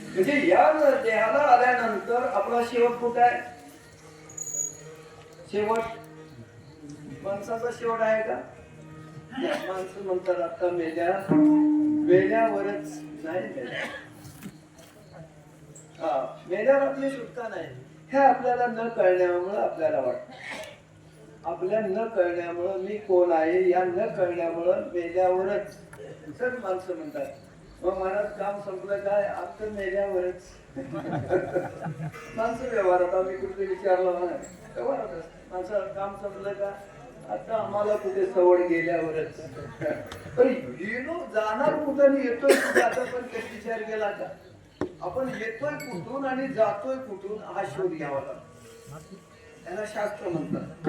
म्हणजे या देहाला आल्यानंतर आपला शेवट कुठं आहे? शेवट? माणसाचा शेवट आहे का? माणसं म्हणतात आता मेल्या मेल्यावरच नाही मेल्या. हा मेल्यावर आपली सुटका नाही. हे आपल्याला न कळण्यामुळं आपल्याला वाटतं. आपल्या न कळण्यामुळं मी कोण आहे या न कळण्यामुळं मेल्यावरच. माणसं म्हणतात. मग काम संपलं काय? आता नेल्यावरच. माणसं व्यवहारात आम्ही कुठे विचारलं नाही. व्यवहारात माणसं काम संपलं का? आता आम्हाला कुठे सवड गेल्यावरच. पण जाणार कुठं येतोय कुठे आता पण कधी विचार केला का? आपण येतोय कुठून आणि जातोय कुठून हा शोध घ्यावा लागतो. त्याला शास्त्र म्हणतात.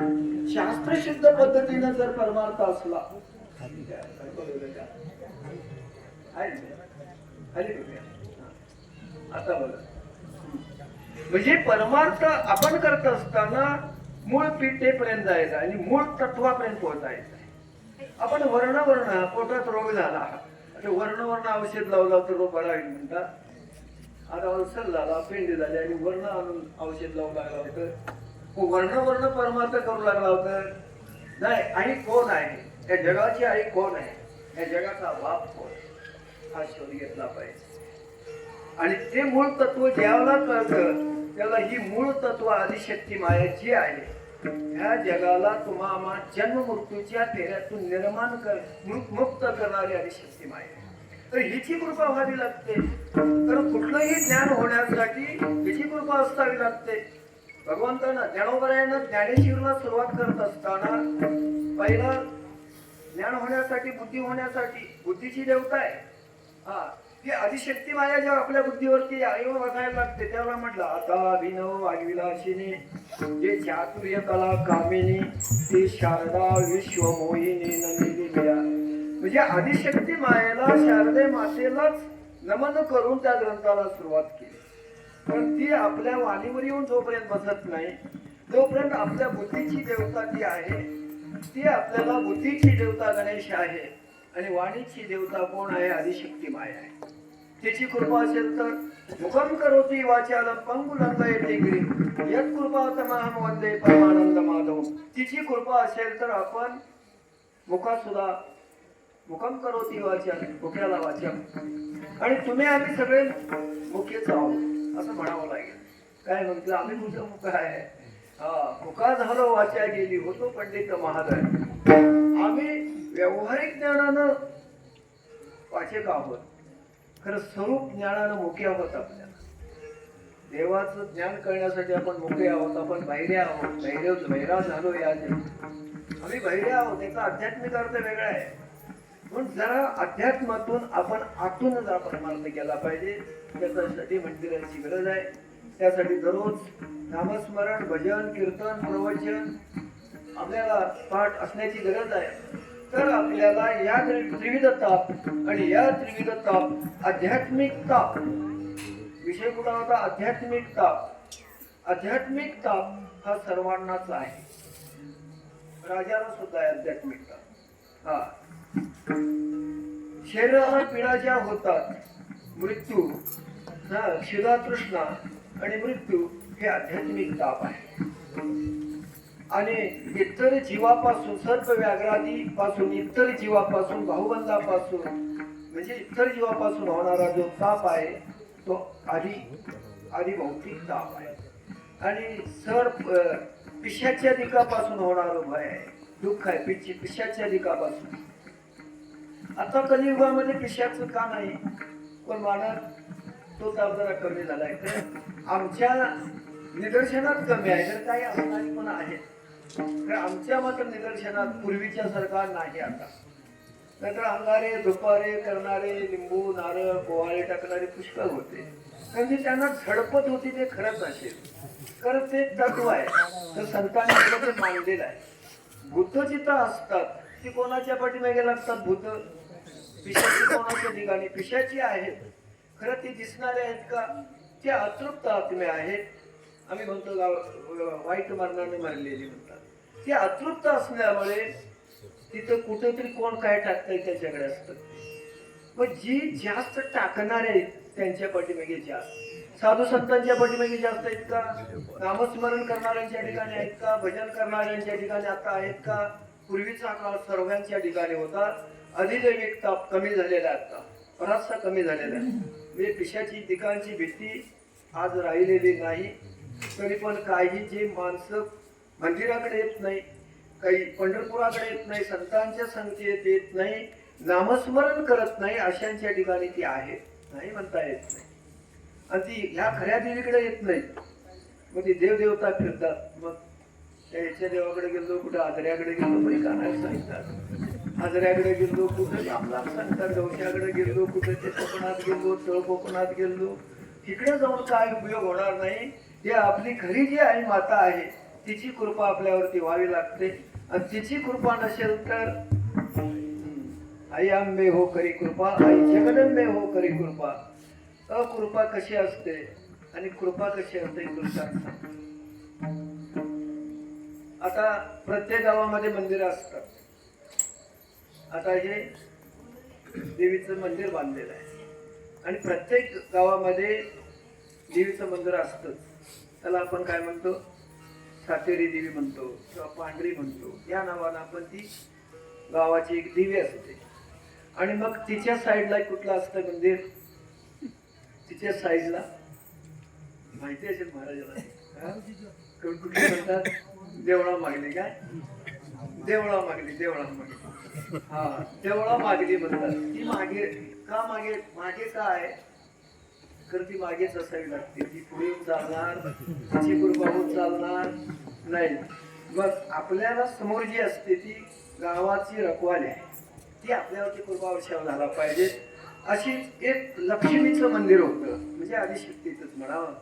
शास्त्रशुद्ध पद्धतीनं जर परमार्थ असला का? आहे खाली आता बघा. म्हणजे परमार्थ आपण करत असताना मूळ पीठेपर्यंत जायचं आणि मूळ तत्वापर्यंत पोहोचायचं. आपण वर्ण वर्ण पोटात रोग झाला. आता वर्ण वर्ण औषध लावला तर रोग बरा होईल म्हणता. आता अल्सर झाला पेंडी झाली आणि वर्ण आणून औषध लावू लागला होतं. हो, वर्ण वर्ण परमार्थ करू लागला होतं. नाही आई कोण आहे? या जगाची आई कोण आहे? या जगाचा बाप कोण? हा शोध घेतला पाहिजे. आणि ते मूळ तत्व ज्याला कळतं त्याला ही मूळ तत्व आदिशक्ती माया जी आहे ह्या जगाला तुम्हा जन्म मृत्यूच्या फेऱ्यातून निर्माण कर मुक्त करणारी आदिशक्ती माया. तर हिची कृपा व्हावी लागते. तर कुठलंही ज्ञान होण्यासाठी हिची कृपा असावी लागते. भगवंतानं ज्ञानोबरायानं ज्ञानेश्वरला सुरुवात करत असताना पहिलं ज्ञान होण्यासाठी बुद्धी होण्यासाठी बुद्धीची देवता आहे. हा. ती माया जेव्हा आपल्या बुद्धीवरती येऊन बसायला लागते त्याला म्हटलं आता अभिनव वागविलाशिनी म्हणजे चातुर्य कला कामिनी ती शारदा विश्वमोहिनी नंदिनी म्हणजे आदिशक्ती मायेला शारदे मातेलाच नमन करून त्या ग्रंथाला सुरुवात केली. पण ती आपल्या वाणीवर येऊन जोपर्यंत बसत नाही तोपर्यंत आपल्या बुद्धीची देवता जी आहे. ती आपल्याला बुद्धीची देवता गणेश आहे. आणि वाणीची देवता कोण आहे? आदिशक्ती माय आहे. तिची कृपा असेल तर मुखम करोती वाचालम पंगुलंग गिरी यत कृपा तमाहम वंदे परमानंद माधव तिची कृपा असेल तर आपण मुखा सुद्धा मुखम करोती वाचन मुख्याला वाचन आणि तुम्ही आम्ही सगळे मुख्यच आहोत असं म्हणावं लागेल. काय म्हणतो आम्ही तुझं मुख आहे. हा मुका झालो वाचा गेली. होतो पंडित महादय आम्ही व्यावहारिक ज्ञानानं वाचक आहोत खरं स्वरूप ज्ञानानं मोके आहोत आपल्याला. देवाचं ज्ञान करण्यासाठी आपण मोके आहोत आपण बहिरे आहोत. भैरव भैरा झालो या आम्ही भैरे आहोत याचा आध्यात्मिक अर्थ वेगळा आहे. म्हणून जरा अध्यात्मातून आपण आतून जरा परमार्थ केला पाहिजे. त्याच्यासाठी मंदिरांची गरज आहे. त्यासाठी दररोज नामस्मरण भजन कीर्तन प्रवचन आपल्याला पाठ असण्याची गरज आहे. तर आपल्याला या त्रिविध ताप आणि या त्रिविध ताप आध्यात्मिक ताप विषय कुठला होता? आध्यात्मिक ताप. आध्यात्मिक ताप हा सर्वांनाच आहे. राजाला सुद्धा आहे आध्यात्मिक ताप. हा. शरीराला पीडा ज्या होतात मृत्यू हा क्षुधा तृष्णा आणि मृत्यू हे आध्यात्मिक ताप आहे. आणि इतर जीवापासून सर्व व्याघ्रादी पासून इतर जीवापासून भाऊबंधापासून म्हणजे इतर जीवापासून होणारा जो ताप आहे तो आधी आधी भौतिक ताप आहे. आणि सर पिशाच्या दिकापासून होणारं भय आहे दुःख आहे पिशी पिशाच्या दिकापासून आता कलियुगामध्ये पिशाचं का नाही? पण मानत? तो ताप जरा कमी झालाय. तर आमच्या निदर्शनात कमी आहे तर काही असणारी पण आहेत. तर आमच्या मात्र निदर्शनात पूर्वीच्या सरकार नाही आता. नाहीतर अंगारे झोपारे करणारे लिंबू नारळ पोहाळे टाकणारे पुष्कळ होते. कारण ते त्यांना झडपत होती ते खरंच असेल. कारण ते तत्व आहे. तर संतांनी ते मांडलेलं आहे. भूत जिथं असतात ती कोणाच्या पाठीमागे लागतात भूत? पिशाची कोणाच्या ठिकाणी? पिशाची आहेत. खरं ती दिसणारे आहेत का? ते अतृप्त आत्मे आहेत. आम्ही म्हणतो गाव- वाईट मरणाने मरलेली म्हणतात. ते अतृप्त असल्यामुळे तिथं कुठेतरी कोण काय टाकतंय त्याच्याकडे असतं. मग जी जास्त टाकणारे आहेत त्यांच्या पाठीमागे जास्त. साधू संतांच्या पाठीमागे जास्त आहेत का? नामस्मरण करणाऱ्यांच्या ठिकाणी आहेत का? भजन करणाऱ्यांच्या ठिकाणी आता आहेत का? पूर्वीचा काळ सर्वांच्या ठिकाणी होता. अधिदैविक ताप कमी झालेला आहे आता. बराचसा कमी झालेला आहे. म्हणजे पिशाची पिकांची भीती आज राहिलेली नाही. तरी पण काही जे माणसं मंदिराकडे येत नाही काही पंढरपुराकडे येत नाही संतांच्या संख्येत येत नाही नामस्मरण करत नाही अशांच्या ठिकाणी ती आहे. नाही म्हणता येत नाही. आणि ती ह्या खऱ्या देवीकडे येत नाही. मग ती देवदेवता फिरतात. मग त्या ह्याच्या देवाकडे गेलो कुठं आदऱ्याकडे गेलो तरी कानाला सांगतात. आदऱ्याकडे गेलो कुठं आपला सांगतात गवशाकडे गेलो कुठं ते कोकणात गेलो तळ कोकणात गेलो. तिकडे जाऊन काय उपयोग होणार नाही? हे आपली खरी जी आई माता आहे तिची कृपा आपल्यावरती व्हावी लागते. आणि तिची कृपा नसेल तर आई आंबे हो करी कृपा आई जगदंबे हो करी कृपा. अकृपा कशी असते आणि कृपा कशी असते आता प्रत्येक गावामध्ये मंदिर असतात. आता हे देवीचं मंदिर बांधलेलं आहे. आणि प्रत्येक गावामध्ये देवीचं मंदिर असतंच. त्याला आपण काय म्हणतो? सातेरी देवी म्हणतो किंवा पांढरी म्हणतो. या नावानं आपण ती गावाची एक देवी असते आणि मग तिच्या साईडला कुठलं असतं मंदिर? तिच्या साईडला माहिती असेल महाराजाला? हा? कोण म्हणतात? देवळा मागली काय? देवळा मागली देवळा मागली हा देवळा मागली म्हणतात. ती मागे का मागे मागे आहे? तर ती मागेच असावी लागते. ती पुढे चालणार तिची कृपा चालणार नाही. मग आपल्याला समोर जी असते ती गावाची रखवाली आहे. ती आपल्यावरती कृपा झाला पाहिजे. अशी एक लक्ष्मीचं मंदिर होतं. म्हणजे आदिशक्तीचंच म्हणावं.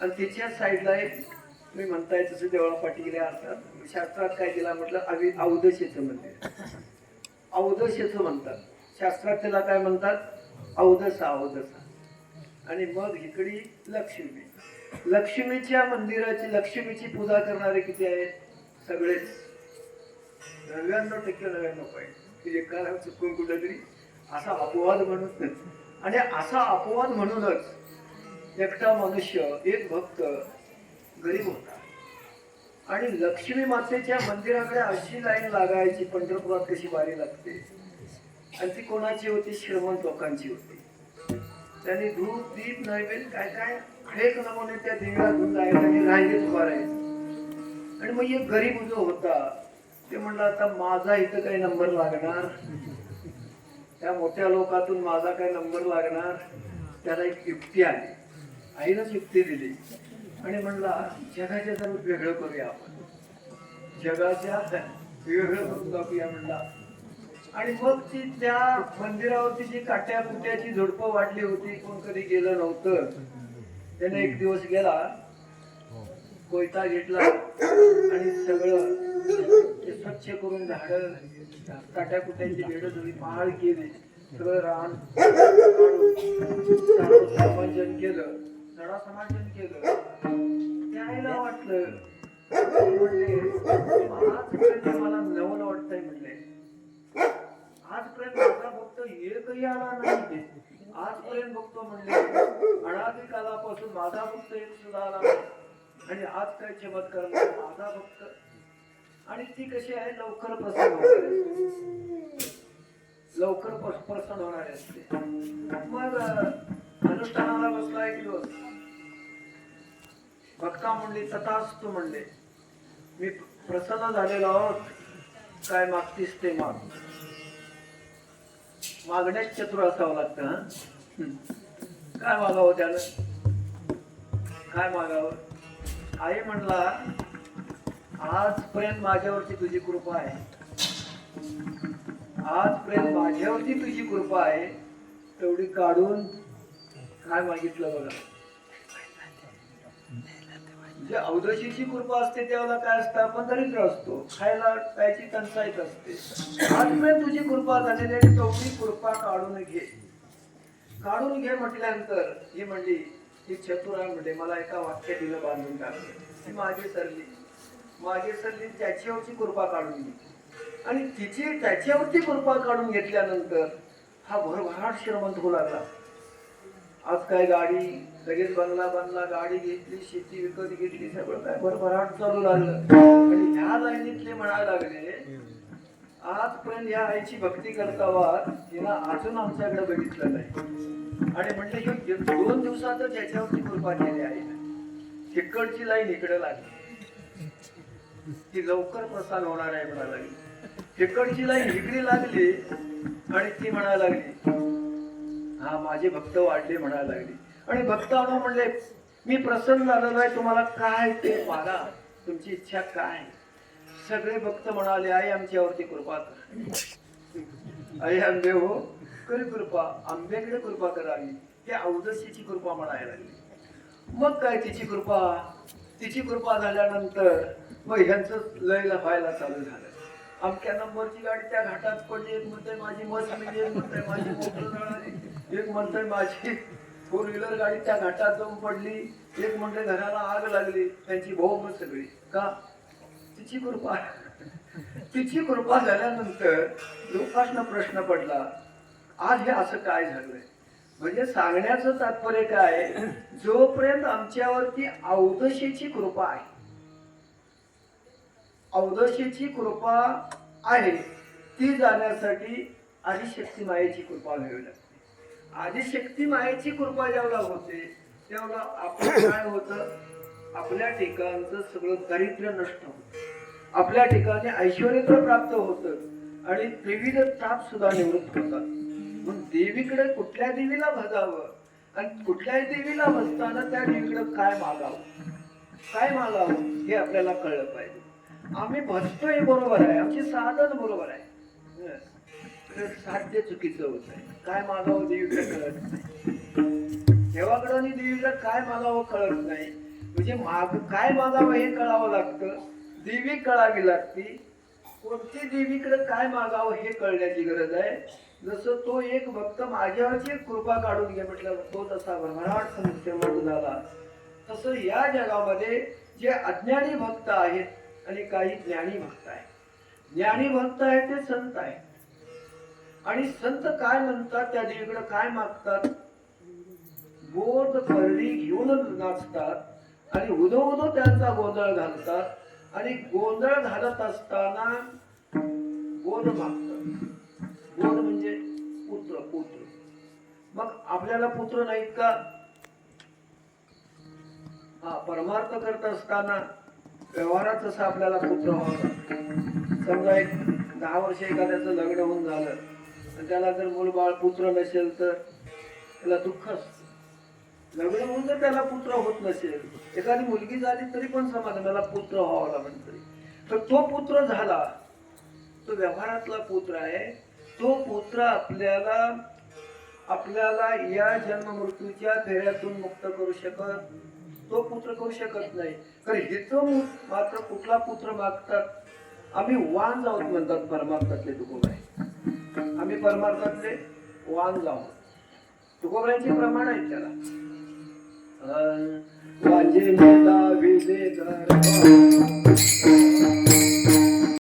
आणि तिच्या साईडला एक तुम्ही म्हणताय तसं देवळा पाटील असतात शास्त्रात काय दिला म्हटलं अवि अवदशेचं मंदिर. अवदशेचं म्हणतात. शास्त्रात त्याला काय म्हणतात? अवदसा अवदसा आणि मग इकडी लक्ष्मी. लक्ष्मीच्या मंदिराची लक्ष्मीची पूजा करणारे किती आहेत? सगळेच. नव्याण्णव टक्के नव्याण्णव पाहिजे की एका चुकून कुठेतरी असा अपवाद म्हणून. आणि असा अपवाद म्हणूनच एकटा मनुष्य एक भक्त गरीब होता. आणि लक्ष्मी मातेच्या मंदिराकडे अशी लाईन लागायची पंढरपुरात कशी बारी लागते? आणि ती कोणाची होती? श्रीमंत लोकांची होती. त्यांनी धूप दीप नैवेद्य काय काय अनेक नमुने त्या देवीला घेऊन जायला आणि राहिलेच उभा राहायचं. आणि मग एक गरीब जो होता ते म्हणलं आता माझा इथं काही नंबर लागणार. त्या मोठ्या लोकातून माझा काय नंबर लागणार. त्याला एक युक्ती आली. आईनंच युक्ती दिली. आणि म्हणला जगाच्या जरा वेगळं करूया आपण. जगाच्या वेगळं करून टाकूया. म्हणला आणि मग ती त्या मंदिरावरती जी काट्या कुट्याची झुडपं वाढली होती कोण कधी गेलं नव्हतं. त्याने एक दिवस गेला कोयता घेतला आणि सगळं ते स्वच्छ करून झाड काट्या कुट्याची बेड धुई पहाड केली. सगळं रान समाजन केलं सडा समाजन केलं त्याला वाटलं म्हणले मला नवल वाटतंय म्हणले. आजपर्यंत माझा भक्त एकही आला नाही. आजपर्यंत बघतो म्हणले अनादी कालापासून माझा भक्त एक सुद्धा आला नाही. आणि आज काय चमत्कार माझा भक्त. आणि ती कशी आहे? लवकर प्रसन्न लवकर प्रसन्न होणारी असते. मग अनुष्ठानाला बसला एक दिवस. भक्ता म्हणले तू म्हणले मी प्रसन्न झालेलो आहोत. काय मागतीस ते माग. मागण्यात चतुर असावं लागतं हा? काय मागावं त्याला काय मागावं आई म्हणला आजपर्यंत माझ्यावरती तुझी कृपा आहे. आजपर्यंत माझ्यावरती तुझी कृपा आहे तेवढी काढून काय मागितलं बघा. जे अवदशीची कृपा असते त्यावेळेला काय असतं? आपण दरिद्र असतो. खायला प्यायची टंचाईत असते. आजपर्यंत तुझी कृपा झालेली आहे तेवढी कृपा काढून घे. काढून घे म्हटल्यानंतर ही म्हणली ही चतुर आहे म्हणजे मला एका वाक्य दिलं बांधून टाकले ती मागे सरली. मागे सरली त्याच्यावरची कृपा काढून घे. आणि तिची त्याच्यावरती कृपा काढून घेतल्यानंतर हा भरभराट श्रीमंत होऊ लागला. आज काय गाडी लगेच बंगला बनला गाडी घेतली शेती विकत घेतली सगळं काय भरभराट चालू लागलं. आणि ह्या लाईनीतले म्हणायला लागले आजपर्यंत या आईची भक्ती करतावा तिला अजून आमच्याकडे बघितलं नाही. आणि म्हणले की दोन दिवसातच याच्यावरती कृपा केली आहे. तिकडची लाईन इकडे लागली. ती लवकर प्रसार होणार आहे म्हणायला लागली. तिकडची लाईन इकडे लागली आणि ती म्हणायला लागली हा माझे भक्त वाढले म्हणायला लागली. आणि भक्तानो म्हणले मी प्रसन्न झालेलो आहे. तुम्हाला काय ते मागा तुमची इच्छा काय? सगळे भक्त म्हणाले आई आमच्यावरती कृपा कर. आई आंबे हो करी कृपा. आंब्याकडे कृपा करावी. ते अवदशीची कृपा म्हणायला लागली. मग काय तिची कृपा? तिची कृपा झाल्यानंतर मग ह्यांचं लय लफायला चालू झालं. अमक्या नंबरची गाडी त्या घाटात पडली. एक म्हणतोय माझी मस मिळली एक म्हणतोय माझी मोटर एक म्हणतोय माझी फोर व्हीलर गाडी त्या घाटात जाऊन पडली. एक म्हणजे घराला आग लागली. त्यांची भाऊ सगळी. का? तिची कृपा. तिची कृपा झाल्यानंतर लोकांना प्रश्न पडला आज हे असं काय झालंय? म्हणजे सांगण्याचं तात्पर्य काय? जोपर्यंत आमच्यावरती अवदशीची कृपा आहे अवदशीची कृपा आहे ती जाण्यासाठी आदिशक्ती मायेची कृपा घ्यावी आधी शक्ती मायेची कृपा जेवढा होते तेवढा आपलं काय होतं? आपल्या ठिकाणचं सगळं दारिद्र्य नष्ट होत. आपल्या ठिकाणी ऐश्वर प्राप्त होतं आणि विविध ताप सुद्धा निवृत्त होतात. मग देवीकडे कुठल्या देवीला भजावं आणि कुठल्याही देवीला भजताना त्या देवीकडे काय मागावं? काय मागावं? हे आपल्याला कळलं पाहिजे. आम्ही भजतोय बरोबर आहे. आमची साधन बरोबर आहे. तर साध्य चुकीचं होत आहे काय मागावं देवीला कळत नाही. देवाकडं आणि देवीला काय मागावं कळत नाही. म्हणजे माग काय मागावं हे कळावं लागतं. देवी कळावी लागती. कोणती देवीकडे काय मागावं हे कळण्याची गरज आहे. जसं तो एक भक्त माझ्यावरची एक कृपा काढून घे म्हटलं तो तसा भरभराट समस्येमध्ये झाला तसं या जगामध्ये जे अज्ञानी भक्त आहेत आणि काही ज्ञानी भक्त आहेत. ज्ञानी भक्त आहेत ते संत आहेत. आणि संत काय म्हणतात त्या देवीकडे काय मागतात? बोध करडी घेऊन नाचतात आणि उदो उदो त्यांचा गोंधळ घालतात आणि गोंधळ घालत असताना गोद मागतात. गोद म्हणजे पुत्र पुत्र. मग आपल्याला पुत्र नाहीत का? हा परमार्थ करत असताना व्यवहारात जसं आपल्याला पुत्र व्हावं समजा एक दहा वर्ष एखाद्याचं लग्न होऊन झालं. तर त्याला जर मूलबाळ पुत्र नसेल तर त्याला दुःख असतं. लग्न होऊन जर त्याला पुत्र होत नसेल एखादी मुलगी झाली तरी पण समाधान मला पुत्र व्हावा लागेल तरी. तर तो पुत्र झाला तो व्यवहारातला पुत्र आहे. तो पुत्र आपल्याला आपल्याला या जन्म मृत्यूच्या फेऱ्यातून मुक्त करू शकत तो पुत्र करू शकत नाही. कारण हिचं मात्र कुठला पुत्र मागतात? आम्ही वान जाऊत म्हणतात परमार्थातले आहे आम्ही परमार्थातले वान लावू. तुकोबाईचे प्रमाण आहेत त्याला. अं, वाजे